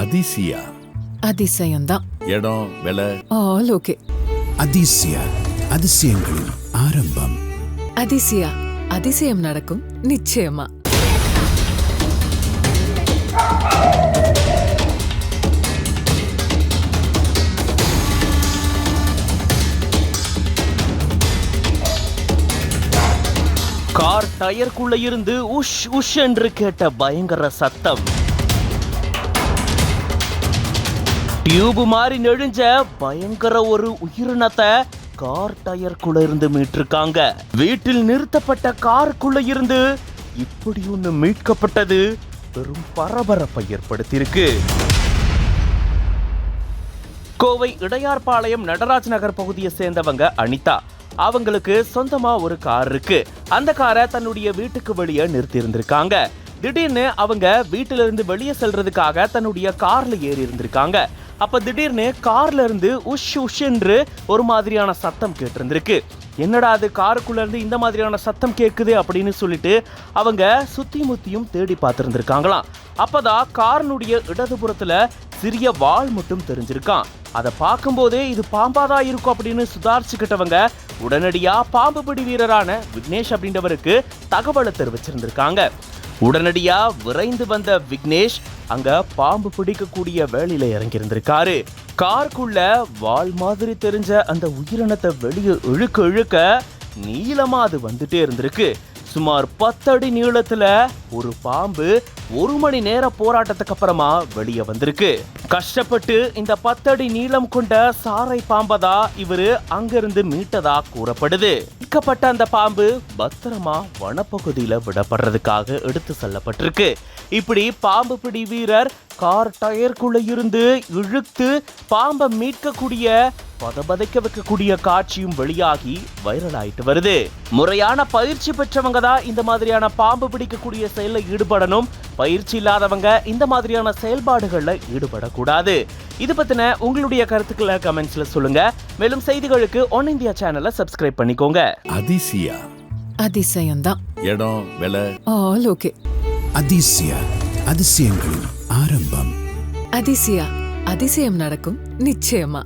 அதிசயா. அதிசயம்தான். இடம் விலை? All okay. அதிசய அதிசயங்களின் ஆரம்பம். அதிசயா அதிசயம் நடக்கும் நிச்சயமா. கார் டயருக்குள்ள இருந்து உஷ் உஷ் என்று கேட்ட பயங்கர சத்தம். டியூப் மாதிரி நெழிஞ்ச பயங்கர ஒரு உயிரினத்தை கார் டயர்க்குள்ள இருந்து மீட்டிருக்காங்க வீட்டில் நிறுத்தப்பட்ட காருக்குள்ள இருந்து இப்படி ஒண்ணு மீட்கப்பட்டது பெரும் பரபரப்பை ஏற்படுத்தியிருக்கு. கோவை இடையார்பாளையம் நடராஜ் நகர் பகுதியை சேர்ந்தவங்க அனிதா. அவங்களுக்கு சொந்தமா ஒரு கார் இருக்கு. அந்த காரை தன்னுடைய வீட்டுக்கு வெளியே நிறுத்தி இருந்திருக்காங்க திடீர்னு அவங்க வீட்டிலிருந்து வெளியே செல்றதுக்காக தன்னுடைய கார்ல ஏறி இருந்திருக்காங்க அப்போ திடீர்னு கார்ல இருந்து உஷ் உஷ்ன்று ஒரு மாதிரியான சத்தம் கேட்டிருந்திருக்கு. என்னடா அது காருக்குள்ள இருந்து இந்த மாதிரியான சத்தம் கேட்குது அப்படின்னு சொல்லிட்டு அவங்க சுத்தி முத்தியும் தேடி பார்த்துருந்துருக்காங்களாம். அப்பதான் காரினுடைய இடதுபுறத்துல சிறிய வாள் மட்டும் தெரிஞ்சிருக்கான். அதை பார்க்கும்போதே இது பாம்பாதான் இருக்கும் அப்படின்னு சுதாரிச்சுக்கிட்டவங்க உடனடியா பாம்பு பிடி வீரரான விக்னேஷ் அப்படின்றவருக்கு தகவலை தெரிவிச்சிருந்திருக்காங்க. உடனடியா விரைந்து வந்த விக்னேஷ் அங்க பாம்பு பிடிக்கக்கூடிய வேலையில இறங்கியிருந்திருக்காரு. காருக்குள்ள வால் மாதிரி தெரிஞ்ச அந்த உயிரினத்தை வெளியே இழுக்க இழுக்க நீளமா அது வந்துட்டே இருந்திருக்கு. சுமார் பத்தடி நீளத்துல ஒரு பாம்பு ஒரு மணி நேர போராட்டத்துக்கு அப்புறமா வெளியே வந்திருக்கு. கஷ்டப்பட்டு இந்த பத்தடி நீளம் கொண்ட சாரை பாம்பதா இவரு அங்கிருந்து மீட்டதா கூறப்படுது. மீட்கப்பட்ட அந்த பாம்பு பத்திரமா வனப்பகுதியில விடப்படுறதுக்காக எடுத்து செல்லப்பட்டிருக்கு. இப்படி பாம்பு பிடி வீரர் கார் டயர்க்குள்ள இருந்து இழுத்து பாம்பை மீட்கக்கூடிய பதபதைக்க வைக்கக்கூடிய காட்சியும் வெளியாகி வைரல் ஆயிட்டு வருது. முறையான பயிற்சி பெற்றவங்க தான் இந்த மாதிரியான பாம்பு பிடிக்கக்கூடிய செயல்ல ஈடுபடணும். பயிற்சி இல்லாதவங்க இந்த மாதிரியான செயல்பாடுகள்ல ஈடுபடக்கூடாது. இது பத்தின உங்களுடைய கருத்துக்களை கமெண்ட்ஸ்ல சொல்லுங்க. மேலும் செய்திகளுக்கு ஒன் இந்தியா சேனலை சப்ஸ்கிரைப் பண்ணிக்கோங்க. அதிசயா. அதிசயம்தான். இடம் விலை. All okay. அதிசய அதிசயங்களின் ஆரம்பம். அதிசயா அதிசயம் நடக்கும் நிச்சயமா.